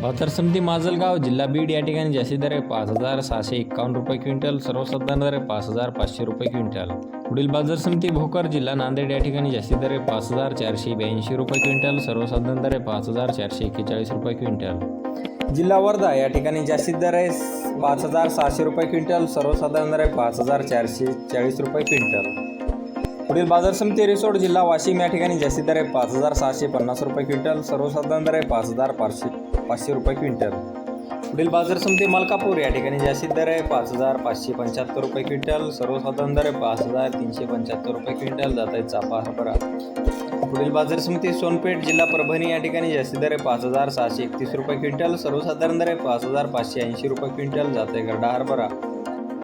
बाजार समिती माजलगाव जिल्हा बीड या ठिकाणी जास्ती दर आहे पाच हजार सहाशे एक्कावन्न रुपये क्विंटल सर्वसाधारण दर आहे पाच हजार पाचशे रुपये क्विंटल. पुढील बाजार समिती भोकर जिल्हा नांदेड या ठिकाणी जास्ती दर आहे पाच हजार चारशे ब्याऐंशी रुपये क्विंटल सर्वसाधारण दर आहे पाच हजार चारशे एक्केचाळीस रुपये क्विंटल. जिल्हा वर्धा या ठिकाणी जास्तीत दर आहे पाच हजार सहाशे रुपये क्विंटल सर्वसाधारण दर आहे पाच हजार चारशे चाळीस रुपये क्विंटल. पुढील बाजार समिती रिसोड जिल्हा वाशिम या ठिकाणी जास्ती दर आहे पाच हजार सहाशे पन्नास रुपये क्विंटल सर्वसाधारण दर आहे पाच हजार पाचशे पाचशे रुपये क्विंटल. पुढील बाजार समिती मलकापूर या ठिकाणी जास्तीत दर आहे पाच हजार पाचशे पंच्याहत्तर रुपये क्विंटल सर्वसाधारण दर आहे पाच हजार तीनशे पंच्याहत्तर रुपये क्विंटल जात आहे चापा हरभरा पुढील बाजार समिती सोनपेठ जिल्हा परभणी या ठिकाणी जास्तीत दर आहे पाच हजार सहाशे एकतीस रुपये क्विंटल सर्वसाधारण दर आहे पाच हजार पाचशे ऐंशी रुपये क्विंटल जात आहे गरडा हरभरा.